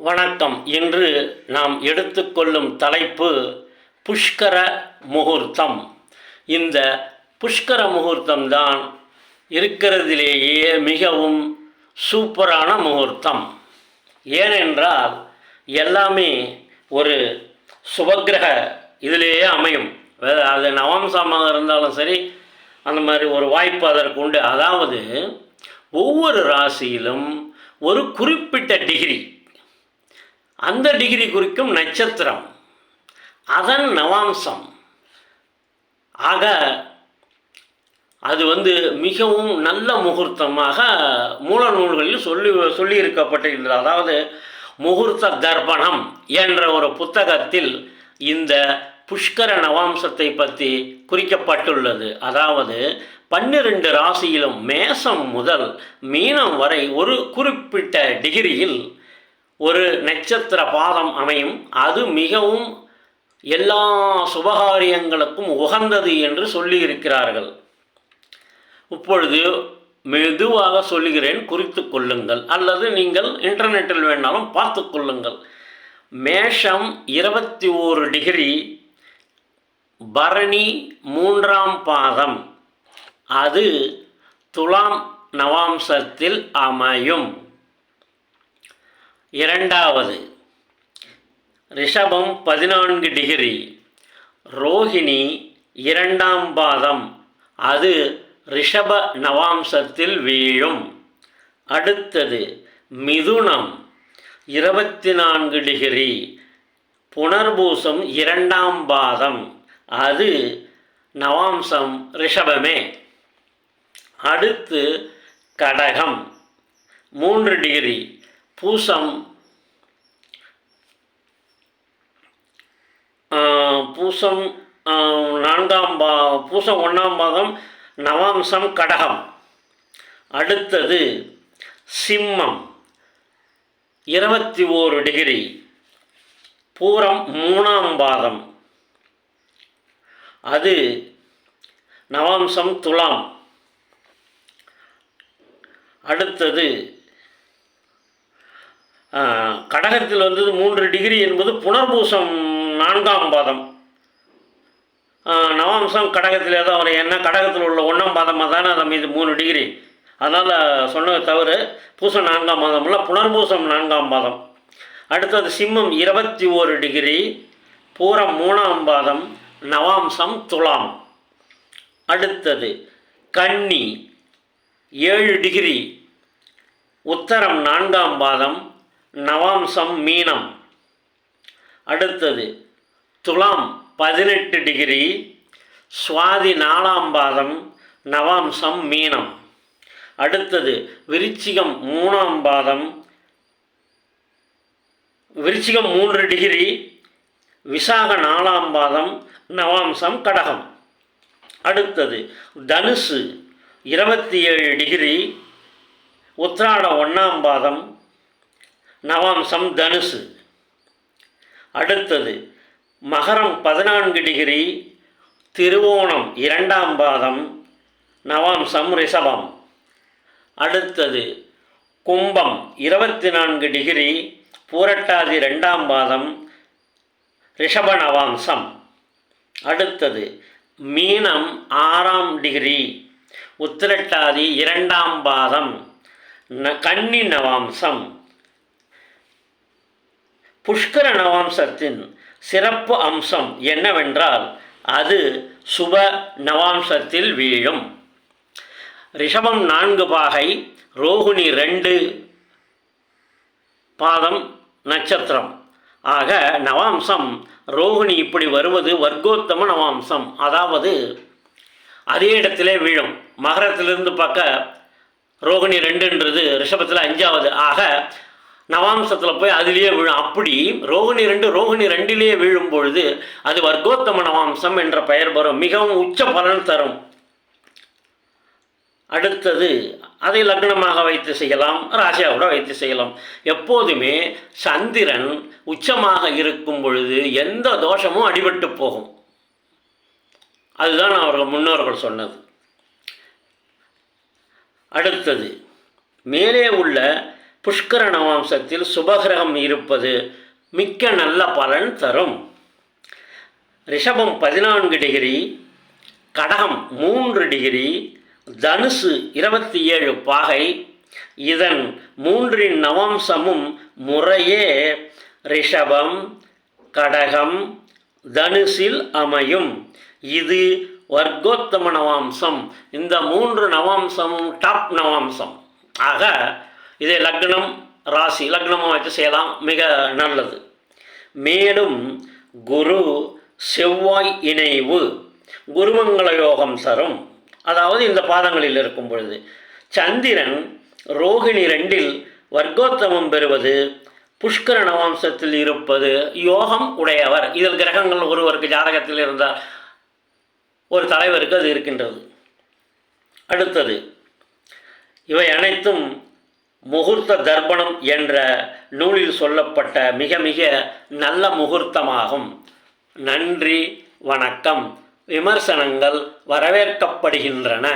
வணக்கம். இன்று நாம் எடுத்துக்கொள்ளும் தலைப்பு புஷ்கர முகூர்த்தம். இந்த புஷ்கர முகூர்த்தம் தான் இருக்கிறதிலேயே மிகவும் சூப்பரான முகூர்த்தம். ஏனென்றால் எல்லாமே ஒரு சுபக்கிரக இதிலேயே அமையும். அது நவம்சமாக இருந்தாலும் சரி அந்த மாதிரி ஒரு வாய்ப்பு அதற்கு உண்டு. அதாவது ஒவ்வொரு ராசியிலும் ஒரு குறிப்பிட்ட டிகிரி அந்த டிகிரி குறிக்கும் நட்சத்திரம் அதன் நவாம்சம். ஆக அது வந்து மிகவும் நல்ல முகூர்த்தமாக மூல நூல்களில் சொல்லி சொல்லியிருக்கப்பட்டிருக்கிறது. அதாவது முகூர்த்த தர்ப்பணம் என்ற ஒரு புத்தகத்தில் இந்த புஷ்கர நவாம்சத்தை பற்றி குறிக்கப்பட்டுள்ளது. அதாவது பன்னிரண்டு ராசியிலும் மேசம் முதல் மீனம் வரை ஒரு குறிப்பிட்ட டிகிரியில் ஒரு நட்சத்திர பாதம் அமையும். அது மிகவும் எல்லா சுபகாரியங்களுக்கும் உகந்தது என்று சொல்லியிருக்கிறார்கள். இப்பொழுது மெதுவாக சொல்லுகிறேன் குறித்து கொள்ளுங்கள். அல்லது நீங்கள் இன்டர்நெட்டில் வேணாலும் பார்த்து கொள்ளுங்கள். மேஷம் இருபத்தி ஓரு டிகிரி பரணி மூன்றாம் பாதம். அது துலாம் நவாம்சத்தில் அமையும். இரண்டாவது. ரிஷபம் பதினான்கு டிகிரி. ரோஹிணி இரண்டாம் பாதம். அது ரிஷப நவாம்சத்தில் வீழும். அடுத்தது மிதுனம் இருபத்தி நான்கு டிகிரி. புனர்பூசம் இரண்டாம் பாதம். அது நவாம்சம் ரிஷபமே. அடுத்து கடகம். மூன்று டிகிரி. பூசம். பூசம் நான்காம் பா பூசம் ஒன்றாம் பாகம் நவாம்சம் கடகம். அடுத்தது சிம்மம். இருபத்தி ஓரு டிகிரி. பூரம் மூணாம் பாதம் அது நவாம்சம் துலாம். அடுத்தது கடகத்தில் வந்தது மூன்று டிகிரி என்பது புனர்பூசம் நான்காம் பாதம். நவாம்சம் கடகத்தில் ஏதோ வரும் என்ன கடகத்தில் உள்ள ஒன்றாம் பாதமாக தானே அது மீது மூணு டிகிரி. அதனால் சொன்னது தவிர பூசம் நான்காம் மாதம் இல்லை புனர்பூசம் நான்காம் பாதம். அடுத்தது சிம்மம் இருபத்தி ஓரு டிகிரி பூரம் மூணாம் பாதம் நவாம்சம் துலாம். அடுத்தது கன்னி ஏழு டிகிரி உத்தரம் நான்காம் பாதம் நவாம்சம் மீனம். அடுத்தது துலாம் பதினெட்டு டிகிரி சுவாதி நாலாம் பாதம் நவாம்சம் மீனம். அடுத்தது விருச்சிகம் மூணாம் பாதம் விருச்சிகம் மூன்று டிகிரி விசாக நாலாம் பாதம் நவாம்சம் கடகம். அடுத்தது தனுசு இருபத்தி ஏழு டிகிரி உத்ராட ஒன்றாம் பாதம் நவாம்சம் தனுசு. அடுத்தது மகரம் பதினான்கு டிகிரி திருவோணம் இரண்டாம் பாதம் நவாம்சம் ரிஷபம். அடுத்தது கும்பம் இருபத்தி நான்கு டிகிரி பூரட்டாதி ரெண்டாம் பாதம் ரிஷப நவாம்சம் அடுத்தது மீனம் ஆறாம் டிகிரி உத்திரட்டாதி இரண்டாம் பாதம் ந கன்னி நவாம்சம் புஷ்கர நவாம்சத்தின் சிறப்பு அம்சம் என்னவென்றால் அது சுப நவாம்சத்தில் வீழும். ரிஷபம் நான்கு பாகை ரோகிணி ரெண்டு பாதம் நட்சத்திரம். ஆக நவாம்சம் ரோகிணி இப்படி வருவது வர்க்கோத்தம நவாம்சம். அதாவது அதே இடத்திலே வீழும். மகரத்திலிருந்து பார்க்க ரோகிணி ரெண்டுன்றது ரிஷபத்தில் அஞ்சாவது. ஆக நவாம்சத்தில் போய் அதிலேயே விழும். அப்படி ரோகிணி ரெண்டு ரோகிணி ரெண்டிலேயே விழும் பொழுது அது வர்க்கோத்தம நவாம்சம் என்ற பெயர் வரும். மிகவும் உச்ச பலன் தரும். அடுத்தது அதை லக்னமாக வைத்து செய்யலாம் ராசியாவோட வைத்து செய்யலாம். எப்போதுமே சந்திரன் உச்சமாக இருக்கும் பொழுது எந்த தோஷமும் அடிபட்டு போகும். அதுதான் அவர்கள் முன்னோர்கள் சொன்னது. அடுத்தது மேலே உள்ள புஷ்கர நவாம்சத்தில் சுபகிரகம் இருப்பது மிக்க நல்ல பலன் தரும். ரிஷபம் பதினான்கு டிகிரி கடகம் மூன்று டிகிரி தனுசு இருபத்தி ஏழு பாகை. இதன் மூன்றின் நவாம்சமும் முறையே ரிஷபம் கடகம் தனுசில் அமையும். இது வர்க்கோத்தம நவாம்சம். இந்த மூன்று நவாம்சமும் டாப் நவாம்சம். ஆக இதே லக்னம் ராசி லக்னமாக வச்சு செய்யலாம். மிக நல்லது. மேலும் குரு செவ்வாய் இணைவு குருமங்கள யோகம் தரும். அதாவது இந்த பாதங்களில் இருக்கும் பொழுது சந்திரன் ரோகிணி ரெண்டில் வர்க்கோத்தமம் பெறுவது புஷ்கர நவாம்சத்தில் இருப்பது யோகம் உடையவர். இதில் கிரகங்கள் ஒருவருக்கு ஜாதகத்தில் இருந்தால் ஒரு தலைவருக்கு அது இருக்கின்றது. அடுத்தது இவை அனைத்தும் முகூர்த்த தர்ப்பணம் என்ற நூலில் சொல்லப்பட்ட மிக மிக நல்ல முகூர்த்தமாகும். நன்றி வணக்கம். விமர்சனங்கள் வரவேற்கப்படுகின்றன.